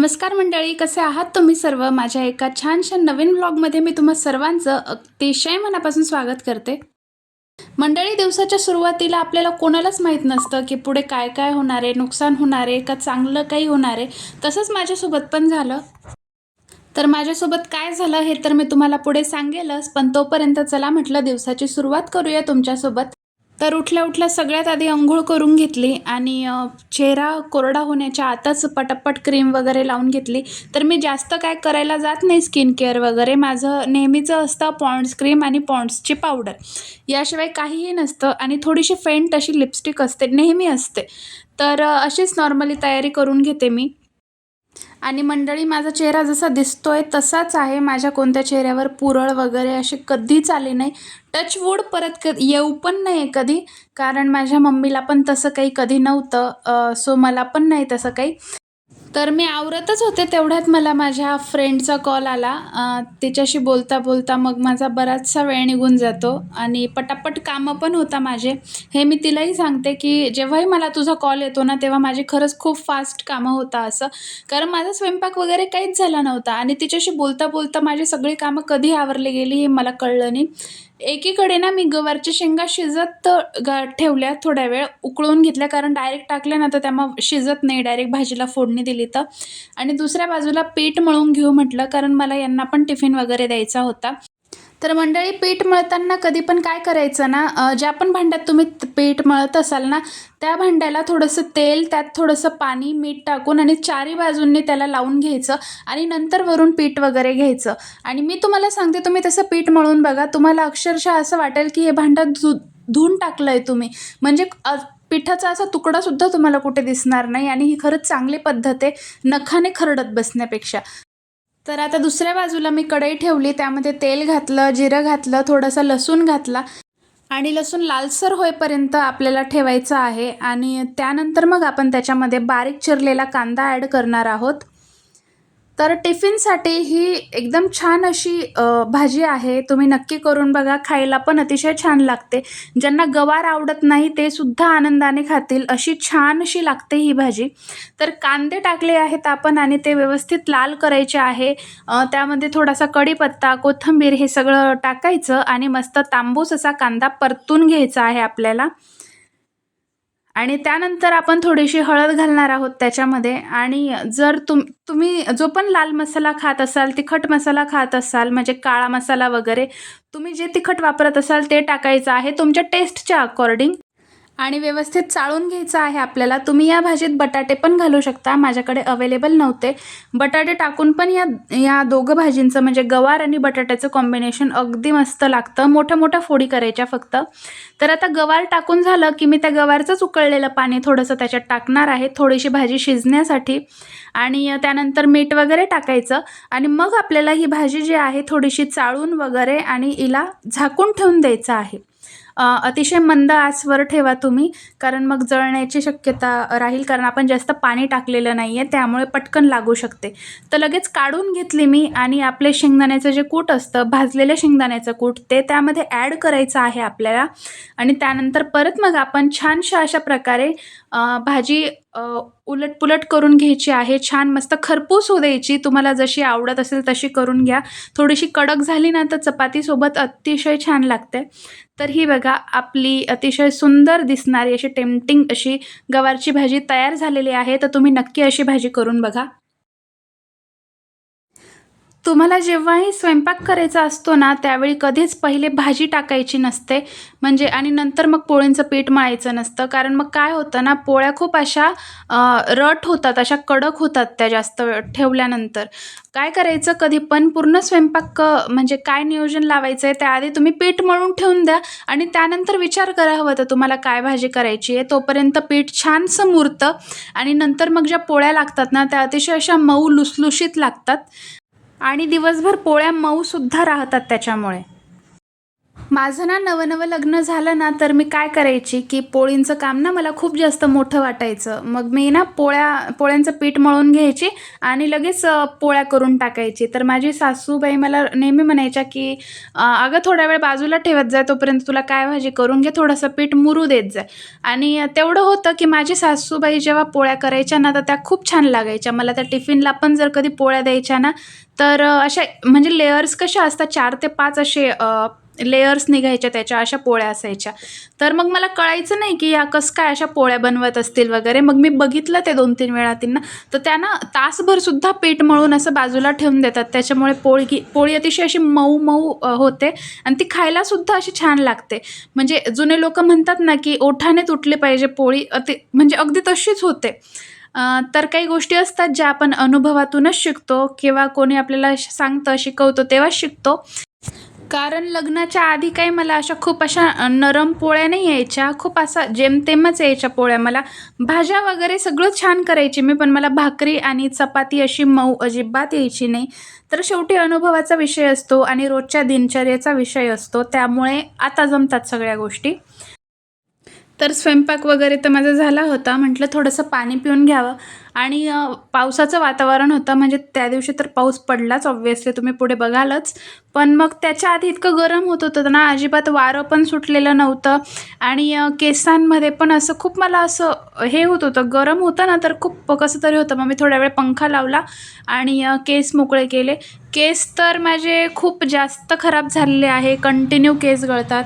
नमस्कार मंडळी कसे आहात तुम्ही सर्व? माझ्या एका छानशा नवीन ब्लॉगमध्ये मी तुम्हा सर्वांचं अतिशय मनापासून स्वागत करते. मंडळी दिवसाच्या सुरुवातीला आपल्याला कोणालाच माहीत नसतं की पुढे काय काय होणार आहे नुकसान होणार आहे का चांगलं काही होणार आहे. तसंच माझ्यासोबत पण झालं. तर माझ्यासोबत काय झालं हे तर मी तुम्हाला पुढे सांगेलच पण तोपर्यंत चला म्हटलं दिवसाची सुरुवात करूया तुमच्यासोबत. तर उठल्या उठल्या सगळ्यात आधी अंघोळ करून घेतली आणि चेहरा कोरडा होण्याच्या आताच पटापट क्रीम वगैरे लावून घेतली. तर मी जास्त काय करायला जात नाही स्किन केअर वगैरे. माझं नेहमीचं असतं पॉन्ड्स क्रीम आणि पॉन्ड्सची पावडर. याशिवाय काहीही नसतं आणि थोडीशी फेंट अशी लिपस्टिक असते नेहमी असते. तर अशीच नॉर्मली तयारी करून घेते मी. आणि मंडळी माझा चेहरा जसा दिसतोय तसाच आहे. माझ्या कोणत्या चेहऱ्यावर पुरळ वगैरे असे कधीच आले नाही. टच वूड परत क येऊ पण नाही आहे कधी. कारण माझ्या मम्मीला पण तसं काही कधी नव्हतं. सो मला पण नाही तसं काही. तर मी आवरतच होते तेवढ्यात मला माझ्या फ्रेंडचा कॉल आला. तिच्याशी बोलता बोलता मग माझा बराचसा वेळ निघून जातो आणि पटापट कामं पण होता माझे. हे मी तिलाही सांगते की जेव्हाही मला तुझा कॉल येतो ना तेव्हा माझे खरंच खूप फास्ट कामं होता असं. कारण माझा स्वयंपाक वगैरे काहीच झाला नव्हता आणि तिच्याशी बोलता बोलता माझी सगळी कामं कधी आवरली गेली हे मला कळलं नाही. एकीकडे ना मी गवारच्या शेंगा शिजत गा ठेवल्या थोड्या वेळ उकळून घेतल्या कारण डायरेक्ट टाकल्या ना तर त्यामुळं शिजत नाही. डायरेक्ट भाजीला फोडणी दिली तर. आणि दुसऱ्या बाजूला पीठ मळून घेऊ म्हटलं कारण मला यांना पण टिफिन वगैरे द्यायचा होता. तर मंडळी पीठ मळताना कधी पण काय करायचं ना ज्या पण भांड्यात तुम्ही पीठ मळत असाल ना त्या भांड्याला थोडंसं तेल त्यात थोडंसं पाणी मीठ टाकून आणि चारी बाजूंनी त्याला लावून घ्यायचं आणि नंतर वरून पीठ वगैरे घ्यायचं. आणि मी तुम्हाला सांगते तुम्ही तसं पीठ मळून बघा. तुम्हाला अक्षरशः असं वाटेल की हे भांडं धु धुवून टाकलं आहे तुम्ही. म्हणजे पिठाचा असा तुकडासुद्धा तुम्हाला कुठे दिसणार नाही आणि ही खरंच चांगली पद्धत आहे नखाने खरडत बसण्यापेक्षा. तर आता दुसऱ्या बाजूला मी कढई ठेवली त्यामध्ये तेल घातलं जिरं घातलं थोडंसं लसूण घातला. आणि लसूण लालसर होईपर्यंत आपल्याला ठेवायचं आहे. आणि त्यानंतर मग आपण त्याच्यामध्ये बारीक चिरलेला कांदा ॲड करणार आहोत. तर टिफिनसाठी ही एकदम छान अशी भाजी आहे. तुम्ही नक्की करून बघा. खायला पण अतिशय छान लागते. ज्यांना गवार आवडत नाही ते सुद्धा आनंदाने खातील. अशी छान अशी लागते ही भाजी. तर कांदे टाकले आहेत आपण आणि ते व्यवस्थित लाल करायचे आहे. त्यामध्ये थोडासा कढीपत्ता कोथिंबीर हे सगळं टाकायचं आणि मस्त तांबूस असा कांदा परतून घ्यायचा आहे आपल्याला. आणि त्यानंतर आपण थोडीशी हळद घालणार आहोत त्याच्यामध्ये. आणि जर तुम तुम्ही जो पण लाल मसाला खात असाल तिखट मसाला खात असाल म्हणजे काळा मसाला वगैरे तुम्ही जे तिखट वापरत असाल ते टाकायचं आहे तुमच्या टेस्टच्या अकॉर्डिंग आणि व्यवस्थित चाळून घ्यायचं आहे आपल्याला. तुम्ही या भाजीत बटाटे पण घालू शकता. माझ्याकडे अवेलेबल नव्हते. बटाटे टाकून पण या या दोघं भाजींचं म्हणजे गवार आणि बटाट्याचं कॉम्बिनेशन अगदी मस्त लागतं. मोठ्या मोठ्या फोडी करायच्या फक्त. तर आता गवार टाकून झालं की मी त्या गवारचंच उकळलेलं पाणी थोडंसं त्याच्यात टाकणार आहे. थोडीशी भाजी शिजण्यासाठी. आणि त्यानंतर मीठ वगैरे टाकायचं. आणि मग आपल्याला ही भाजी जी आहे थोडीशी चाळून वगैरे आणि हिला झाकून ठेवून द्यायचं आहे. अतिशय मंद आचवर ठेवा तुम्ही कारण मग जळण्याची शक्यता राहील कारण आपण जास्त पाणी टाकलेलं नाही आहे त्यामुळे पटकन लागू शकते. तर लगेच काढून घेतली मी आणि आपले शेंगदाण्याचं जे कूट असतं भाजलेलं शेंगदाण्याचं कूट ते त्यामध्ये ॲड करायचं आहे आपल्याला. आणि त्यानंतर परत मग आपण छानशा अशा प्रकारे भाजी उलटपुलट करून घ्यायची आहे. छान मस्त खरपूस होऊ द्यायची. तुम्हाला जशी आवडत असेल तशी करून घ्या. थोडीशी कडक झाली ना तर चपातीसोबत अतिशय छान लागते. तर ही बघा आपली अतिशय सुंदर दिसणारी अशी टेम्पटिंग अशी गवारची भाजी तयार झालेली आहे. तर तुम्ही नक्की अशी भाजी करून बघा. तुम्हाला जेव्हाही स्वयंपाक करायचा असतो ना त्यावेळी कधीच पहिले भाजी टाकायची नसते. म्हणजे आणि नंतर मग पोळींचं पीठ मळायचं नसतं. कारण मग काय होतं ना पोळ्या खूप अशा रट होतात अशा कडक होतात त्या जास्त वेळ ठेवल्यानंतर. काय करायचं कधी पण पूर्ण स्वयंपाक म्हणजे काय नियोजन लावायचं आहे त्याआधी तुम्ही पीठ मळून ठेवून द्या. आणि त्यानंतर विचार करा हवा तर तुम्हाला काय भाजी करायची आहे. तोपर्यंत पीठ छानसं मुरतं. आणि नंतर मग ज्या पोळ्या लागतात ना त्या अतिशय अशा मऊ लुसलुशीत लागतात. आणि दिवसभर पोळ्या मऊसुद्धा राहतात त्याच्यामुळे. माझं ना नवं नवं लग्न झालं ना तर मी काय करायची की पोळींचं काम ना मला खूप जास्त मोठं वाटायचं. मग मी ना पोळ्या पोळ्यांचं पीठ मळून घ्यायची आणि लगेच पोळ्या करून टाकायची. तर माझी सासूबाई मला नेहमी म्हणायच्या की अगं थोड्या वेळ बाजूला ठेवत जाय तोपर्यंत तुला काय भाजी करून घे थोडंसं पीठ मुरू देत जाय आणि तेवढं होतं की माझी सासूबाई जेव्हा पोळ्या करायच्या ना तर त्या खूप छान लागायच्या. मला त्या टिफिनला पण जर कधी पोळ्या द्यायच्या ना तर अशा म्हणजे लेयर्स कशा असतात चार ते पाच असे लेयर्स निघायच्या त्याच्या अशा पोळ्या असायच्या. तर मग मला कळायचं नाही की या कसं काय अशा पोळ्या बनवत असतील वगैरे. मग मी बघितलं ते दोन तीन वेळा त्यांना तर त्यांना तासभरसुद्धा पीठ मळून असं बाजूला ठेवून देतात. त्याच्यामुळे पोळी पोळी अतिशय अशी मऊ मऊ होते आणि ती खायलासुद्धा अशी छान लागते. म्हणजे जुने लोक म्हणतात ना की ओठाने तुटली पाहिजे पोळी अति म्हणजे अगदी तशीच होते. तर काही गोष्टी असतात ज्या आपण अनुभवातूनच शिकतो किंवा कोणी आपल्याला सांगतं शिकवतो तेव्हाच शिकतो. कारण लग्नाच्या आधी काही मला अशा खूप अशा नरम पोळ्या नाही यायच्या. खूप असा जेमतेमच यायच्या पोळ्या मला. भाज्या वगैरे सगळं छान करायची मी पण मला भाकरी आणि चपाती अशी मऊ अजिबात यायची नाही. तर शेवटी अनुभवाचा विषय असतो आणि रोजच्या दिनचर्येचा विषय असतो. त्यामुळे आता जमतात सगळ्या गोष्टी. तर स्वयंपाक वगैरे तर माझा झाला होता. म्हटलं थोडंसं पाणी पिऊन घ्यावं. आणि पावसाचं वातावरण होतं. म्हणजे त्या दिवशी तर पाऊस पडलाच ऑब्व्हियसली तुम्ही पुढे बघालच. पण मग त्याच्या आधी इतकं गरम होत होतं ना. अजिबात वारं पण सुटलेलं नव्हतं. आणि केसांमध्ये पण असं खूप मला असं हे होत होतं. गरम होतं ना तर खूप कसं तरी होतं. मग मी थोड्या वेळ पंखा लावला आणि केस मोकळे केले. केस तर माझे खूप जास्त खराब झालेले आहे. कंटिन्यू केस गळतात.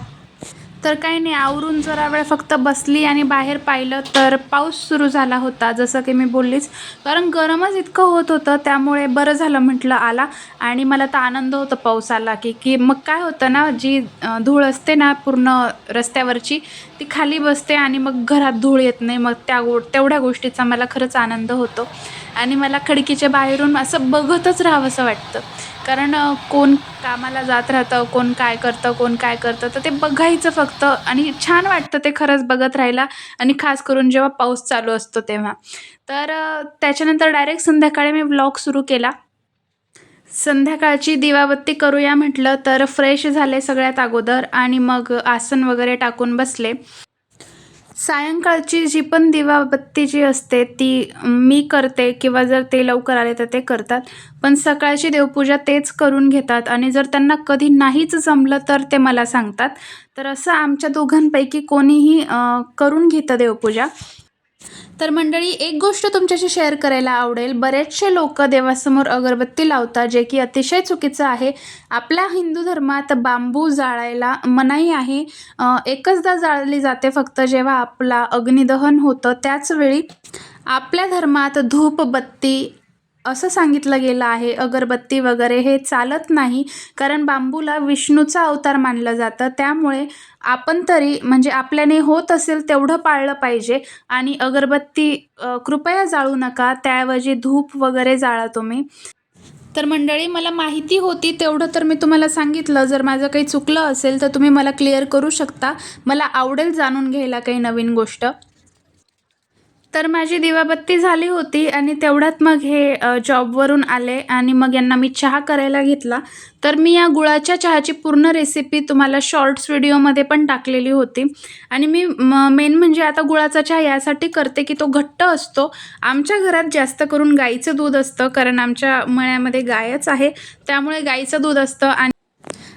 तर काही नाही आवरून जरा वेळ फक्त बसली आणि बाहेर पाहिलं तर पाऊस सुरू झाला होता जसं की मी बोललीच. कारण गरमच इतकं होत होतं त्यामुळे बरं झालं म्हटलं आला. आणि मला तर आनंद होतो पाऊस आला की की मग काय होतं ना जी धूळ असते ना पूर्ण रस्त्यावरची ती खाली बसते आणि मग घरात धूळ येत नाही. मग त्या गो तेवढ्या गोष्टीचा मला खरंच आनंद होतो. आणि मला खडकीच्या बाहेरून असं बघतच राहावंसं वाटतं. कारण कोण कामाला जात राहतं कोण काय करतं कोण काय करतं तर ते बघायचं फक्त. आणि छान वाटतं ते खरंच बघत राहायला. आणि खास करून जेव्हा पाऊस चालू असतो तेव्हा. तर त्याच्यानंतर डायरेक्ट संध्याकाळी मी ब्लॉग सुरू केला. संध्याकाळची दिवाबत्ती करूया म्हटलं तर फ्रेश झाले सगळ्यात अगोदर. आणि मग आसन वगैरे टाकून बसले. सायंकाळची जी पण दिवाबत्ती जी असते ती मी करते किंवा जर ते लवकर आले तर ते करतात. पण सकाळची देवपूजा तेच करून घेतात आणि जर त्यांना कधी नाहीच जमलं तर ते मला सांगतात. तर असं आमच्या दोघांपैकी कोणीही करून घेतं देवपूजा. तर मंडळी एक गोष्ट तुमच्याशी शेअर करायला आवडेल. बरेचसे लोक देवासमोर अगरबत्ती लावतात जे की अतिशय चुकीचं आहे. आपल्या हिंदू धर्मात बांबू जाळायला मनाई आहे. एकचदा जाळली जाते फक्त जेव्हा आपला अग्निदहन होतं. त्याचवेळी आपल्या धर्मात धूप बत्ती असं सांगितलं गेलं आहे. अगरबत्ती वगैरे हे चालत नाही. कारण बांबूला विष्णूचा अवतार मानलं जातं. त्यामुळे आपण तरी म्हणजे आपल्याने होत असेल तेवढं पाळलं पाहिजे. आणि अगरबत्ती कृपया जाळू नका. त्याऐवजी धूप वगैरे जाळा तुम्ही. तर मंडळी मला माहिती होती तेवढं तर मी तुम्हाला सांगितलं. जर माझं काही चुकलं असेल तर तुम्ही मला क्लिअर करू शकता. मला आवडेल जाणून घ्यायला काही नवीन गोष्ट. तर माझी दिवाबत्ती झाली होती आणि तेवढ्यात मग हे जॉबवरून आले आणि मग यांना मी चहा करायला घेतला. तर मी या गुळाच्या चहाची पूर्ण रेसिपी तुम्हाला शॉर्ट्स व्हिडिओमध्ये पण टाकलेली होती. आणि मी मेन म्हणजे आता गुळाचा चहा यासाठी करते की तो घट्ट असतो. आमच्या घरात जास्त करून गाईचं दूध असतं कारण आमच्या मळ्यामध्ये गायच आहे. त्यामुळे गाईचं दूध असतं आणि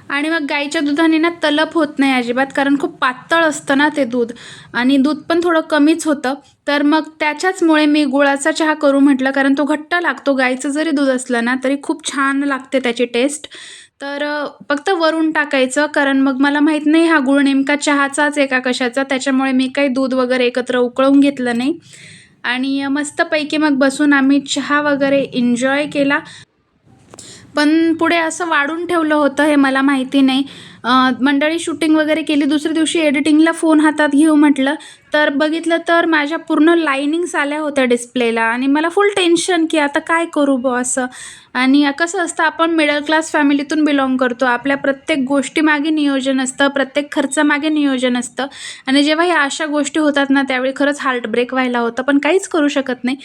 आणि मग गाईच्या दुधाने ना तलप होत नाही अजिबात कारण खूप पातळ असतं ना ते दूध. आणि दूध पण थोडं कमीच होतं. तर मग त्याच्याचमुळे मी गुळाचा चहा करू म्हटलं कारण तो घट्ट लागतो. गाईचं जरी दूध असलं ना तरी खूप छान लागते त्याची टेस्ट. तर फक्त वरून टाकायचं कारण मग मला माहीत नाही हा गुळ नेमका चहाचाच आहे का कशाचा. त्याच्यामुळे मी काही दूध वगैरे एकत्र उकळून घेतलं नाही. आणि मस्तपैकी मग बसून आम्ही चहा वगैरे एन्जॉय केला. पण पुढे असं वाढून ठेवलं होतं हे मला माहिती नाही. मंडळी शूटिंग वगैरे केली दुसऱ्या दिवशी एडिटिंगला फोन हातात घेऊ म्हटलं. तर बघितलं तर माझ्या पूर्ण लाईनिंग्स आल्या होत्या डिस्प्लेला आणि मला फुल टेन्शन की आता काय करू बुवा असं. आणि कसं असतं आपण मिडल क्लास फॅमिलीतून बिलॉंग करतो. आपल्या प्रत्येक गोष्टीमागे नियोजन असतं प्रत्येक खर्चामागे नियोजन असतं. आणि जेव्हा ह्या अशा गोष्टी होतात ना त्यावेळी खरंच हार्ट ब्रेक व्हायला होतं पण काहीच करू शकत नाही.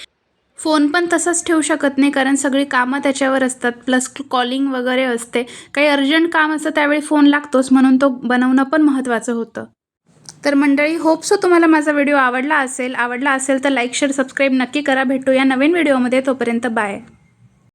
फोन पण तसंच ठेवू शकत नाही कारण सगळी कामं त्याच्यावर असतात. प्लस कॉलिंग वगैरे असते. काही अर्जंट काम असतं त्यावेळी फोन लागतोच. म्हणून तो बनवणं पण महत्त्वाचं होतं. तर मंडळी होप सो तुम्हाला माझा व्हिडिओ आवडला असेल. आवडला असेल तर लाईक शेअर सबस्क्राईब नक्की करा. भेटूया नवीन व्हिडिओमध्ये तोपर्यंत बाय